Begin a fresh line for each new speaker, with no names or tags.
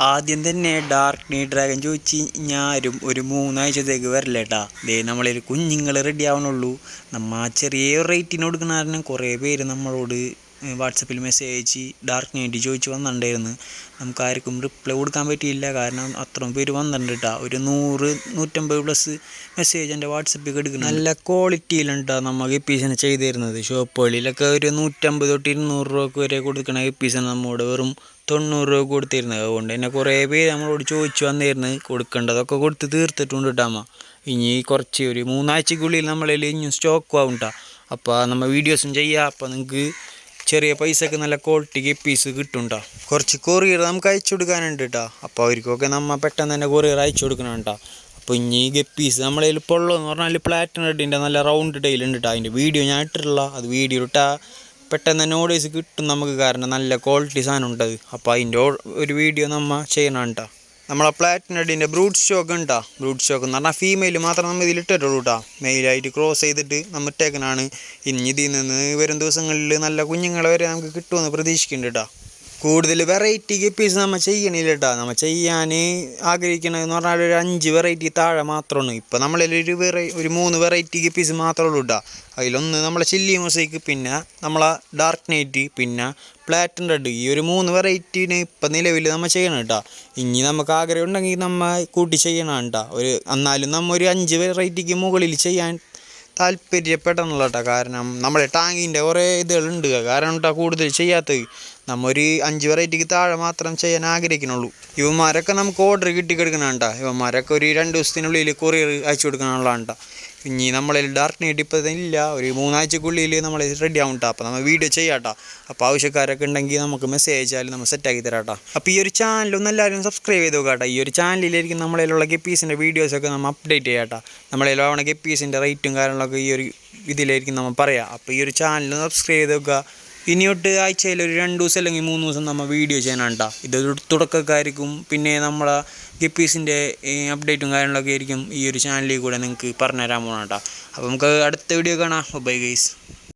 ആദ്യം തന്നെ ഡാർക്ക് നീ ഡ്രാഗൺ ചോദിച്ച് ഞാനും ഒരു മൂന്നാഴ്ചത്തേക്ക് വരില്ലേട്ടാ. ദേ നമ്മളിൽ കുഞ്ഞുങ്ങൾ റെഡി ആവണുള്ളൂ. ആ ചെറിയ റേറ്റിന് കൊടുക്കുന്ന കാരണം കുറേ പേര് നമ്മളോട് വാട്സപ്പിൽ മെസ്സേജ് അയച്ച് ഡാർക്ക് നൈറ്റ് ചോദിച്ച് വന്നിട്ടുണ്ടായിരുന്നു. നമുക്ക് ആർക്കും റിപ്ലൈ കൊടുക്കാൻ പറ്റിയില്ല. കാരണം അത്രയും പേര് വന്നിട്ടുണ്ട് കേട്ടോ ഒരു നൂറ് നൂറ്റമ്പത് പ്ലസ് മെസ്സേജ് എന്റെ വാട്സപ്പിൽ എടുക്കുന്നത് നല്ല ക്വാളിറ്റിയിലുണ്ട് നമ്മൾ ഗപ്പീസിനെ ചെയ്തു തരുന്നത്. ഷോപ്പുകളിലൊക്കെ ഒരു നൂറ്റമ്പത് തൊട്ട് ഇരുന്നൂറ് രൂപക്ക് വരെ കൊടുക്കണ ഗപ്പീസാണ് നമ്മോട് വെറും തൊണ്ണൂറ് രൂപ കൊടുത്തിരുന്നത്. അതുകൊണ്ട് തന്നെ കുറേ പേര് നമ്മളോട് ചോദിച്ചു വന്നിരുന്നു കൊടുക്കേണ്ടതൊക്കെ കൊടുത്ത് തീർത്തിട്ടുണ്ട് കേട്ടാമ്മ ഇനി കുറച്ച് ഒരു മൂന്നാഴ്ചക്കുള്ളിൽ നമ്മളതിൽ ഇനിയും സ്റ്റോക്ക് ആവും കേട്ടോ അപ്പോൾ നമ്മൾ വീഡിയോസും ചെയ്യാം. അപ്പോൾ നിങ്ങൾക്ക് ചെറിയ പൈസക്ക് നല്ല ക്വാളിറ്റിക്ക് പീസ് കിട്ടും കേട്ടോ കുറച്ച് കൊറിയർ നമുക്ക് അയച്ചു കൊടുക്കാനുണ്ട് കേട്ടോ അപ്പോൾ അവർക്കൊക്കെ നമ്മൾ പെട്ടെന്ന് തന്നെ കൊറിയർ അയച്ചു കൊടുക്കണം കേട്ടോ അപ്പോൾ ഇനി ഗപ്പീസ് നമ്മളെ പൊള്ളോ എന്ന് പറഞ്ഞാൽ പ്ലാറ്റിനം റെഡിന്റെ നല്ല റൗണ്ട് ഉണ്ട് കേട്ടോ അതിന്റെ വീഡിയോ ഞാൻ ഇട്ടിട്ടില്ല അത് വീഡിയോ ഇട്ടാൽ പെട്ടെന്ന് തന്നെ ഓർഡേഴ്സ് കിട്ടും നമുക്ക് കാരണം നല്ല ക്വാളിറ്റി സാധനം ഉണ്ട് അത് അപ്പോൾ അതിന്റെ ഒരു വീഡിയോ നമ്മൾ ചെയ്യണം കേട്ടോ നമ്മളെ പ്ലാറ്റിനഡിന്റെ ബ്രൂട്ട് സ്റ്റോക്ക് ഉണ്ടാ? ബ്രൂട്ട് സ്റ്റോക്ക് എന്ന് പറഞ്ഞാൽ ഫീമെയിൽ മാത്രം നമ്മൾ ഇതിൽ ഇട്ടിട്ടുള്ളൂ കേട്ടോ മെയിലായിട്ട് ക്രോസ് ചെയ്തിട്ട് നമ്മൾ ടേക്കനാണ് ഇനി ഇതിൽ നിന്ന് വരും ദിവസങ്ങളിൽ നല്ല കുഞ്ഞുങ്ങളെ വരെ നമുക്ക് കിട്ടുമെന്ന് പ്രതീക്ഷിക്കുന്നുണ്ട് കേട്ടോ കൂടുതൽ വെറൈറ്റി ഗപ്പീസ് നമ്മൾ ചെയ്യണില്ല കേട്ടോ നമ്മൾ ചെയ്യാൻ ആഗ്രഹിക്കണമെന്ന് പറഞ്ഞാൽ ഒരു അഞ്ച് വെറൈറ്റി താഴെ മാത്രമാണ്. ഇപ്പോൾ നമ്മളിൽ ഒരു വെറൈ ഒരു മൂന്ന് വെറൈറ്റി ഗപ്പീസ് മാത്രമേ ഉള്ളൂ കേട്ടോ അതിലൊന്ന് നമ്മളെ ചില്ലി മൊസൈക്ക് പിന്നെ നമ്മളെ ഡാർക്ക് നൈറ്റ് പിന്നെ പ്ലാറ്റിൻ റെഡ് ഈ ഒരു മൂന്ന് വെറൈറ്റീന് ഇപ്പം നിലവിൽ നമ്മൾ ചെയ്യണം കേട്ടോ ഇനി നമുക്ക് ആഗ്രഹം ഉണ്ടെങ്കിൽ നമ്മൾ കൂട്ടി ചെയ്യണം കേട്ടോ ഒരു എന്നാലും നമ്മൾ ഒരു അഞ്ച് വെറൈറ്റിക്ക് മുകളിൽ ചെയ്യാൻ താല്പര്യപ്പെടണല്ലോ കേട്ടോ കാരണം നമ്മുടെ ടാങ്കിന്റെ കുറേ ഇതുകളുണ്ട്. കാരണം കേട്ടോ കൂടുതൽ ചെയ്യാത്തത്. നമ്മൊരു അഞ്ച് വെറൈറ്റിക്ക് താഴെ മാത്രം ചെയ്യാൻ ആഗ്രഹിക്കണുള്ളൂ. ഇവന്മാരൊക്കെ നമുക്ക് ഓർഡർ കിട്ടിക്കെടുക്കണം കേട്ടോ ഇവന്മാരൊക്കെ ഒരു രണ്ട് ദിവസത്തിനുള്ളിൽ കൊറിയർ അയച്ചു കൊടുക്കണുള്ളതാണ് കേട്ടോ ഇനി നമ്മളിൽ ഡാർക്ക് നൈറ്റ് ഇപ്പോൾ ഇല്ല. ഒരു മൂന്നാഴ്ചക്കുള്ളിൽ നമ്മൾ റെഡി ആവും കേട്ടോ അപ്പോൾ നമ്മൾ വീഡിയോ ചെയ്യാട്ടോ അപ്പോൾ ആവശ്യക്കാരൊക്കെ ഉണ്ടെങ്കിൽ നമുക്ക് മെസ്സേജ് അയച്ചാലും നമ്മൾ സെറ്റാക്കി തരാം കേട്ടോ അപ്പോൾ ഈ ഒരു ചാനലൊന്നും എല്ലാവരും സബ്സ്ക്രൈബ് ചെയ്ത് കേട്ടോ ഈ ഒരു ചാനലിലായിരിക്കും നമ്മളിലുള്ള ഗപ്പീസിന്റെ വീഡിയോസൊക്കെ നമ്മൾ അപ്ഡേറ്റ് ചെയ്യാട്ടോ നമ്മളിലാവണ ഗപ്പീസിന്റെ റേറ്റും കാര്യങ്ങളൊക്കെ ഈ ഒരു ഇതിലായിരിക്കും നമ്മൾ പറയാം. അപ്പോൾ ഈ ഒരു ചാനൽ സബ്സ്ക്രൈബ് ചെയ്ത് നോക്കുക ഇനി ആഴ്ചയിൽ ഒരു രണ്ട് ദിവസം അല്ലെങ്കിൽ മൂന്ന് ദിവസം നമ്മൾ വീഡിയോ ചെയ്യാനാണ് കേട്ടോ ഇതൊരു തുടക്കക്കാരിക്കും പിന്നെ നമ്മളെ ഗപ്പീസിന്റെ അപ്ഡേറ്റും കാര്യങ്ങളൊക്കെ ആയിരിക്കും ഈ ഒരു ചാനലിൽ കൂടെ നിങ്ങൾക്ക് പറഞ്ഞു തരാൻ പോകണം കേട്ടോ അപ്പോൾ നമുക്ക് അടുത്ത വീഡിയോ കാണാം. Bye guys